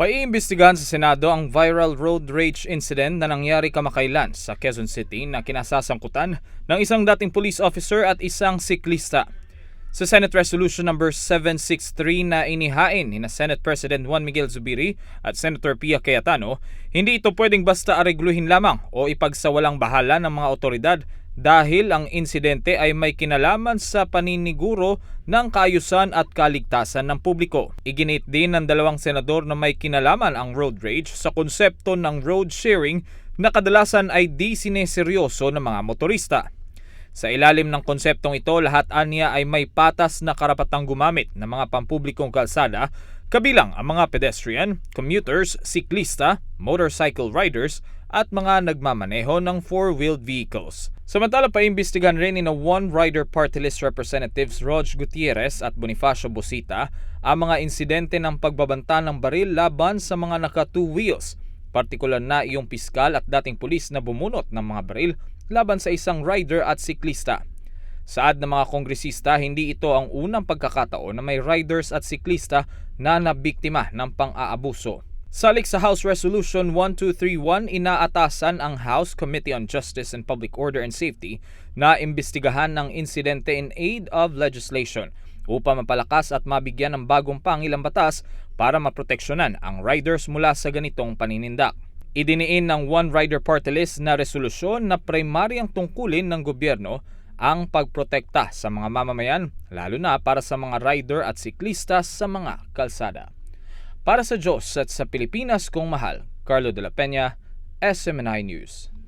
Paiimbestigahan sa Senado ang viral road rage incident na nangyari kamakailan sa Quezon City na kinasasangkutan ng isang dating police officer at isang siklista. Sa Senate Resolution number 763 na inihain ni na Senate President Juan Miguel Zubiri at Senator Pia Cayetano, hindi ito pwedeng basta aregluhin lamang o ipagsawalang bahala ng mga otoridad dahil ang insidente ay may kinalaman sa paniniguro ng kaayusan at kaligtasan ng publiko. Iginit din ng dalawang senador na may kinalaman ang road rage sa konsepto ng road sharing na kadalasan ay di sineseryoso ng mga motorista. Sa ilalim ng konseptong ito, lahat anya ay may patas na karapatang gumamit ng mga pampublikong kalsada, kabilang ang mga pedestrian, commuters, siklista, motorcycle riders, at mga nagmamaneho ng four-wheeled vehicles. Samantala pa imbestigan rin ni One Rider Party List Representatives Rog Gutierrez at Bonifacio Busita ang mga insidente ng pagbabanta ng baril laban sa mga naka two wheels, partikular na iyong piskal at dating pulis na bumunot ng mga baril laban sa isang rider at siklista. Saad ng mga kongresista, hindi ito ang unang pagkakataon na may riders at siklista na nabiktima ng pang-aabuso. Salik sa House Resolution 1231, inaatasan ang House Committee on Justice and Public Order and Safety na imbestigahan ng insidente in aid of legislation upang mapalakas at mabigyan ng bagong pangilang batas para maproteksyonan ang riders mula sa ganitong paninindak. Idiniin ng One Rider Party List na resolusyon na primaryang tungkulin ng gobyerno ang pagprotekta sa mga mamamayan, lalo na para sa mga rider at siklista sa mga kalsada. Para sa Diyos at sa Pilipinas kong mahal, Carlo de la Peña, SMNI News.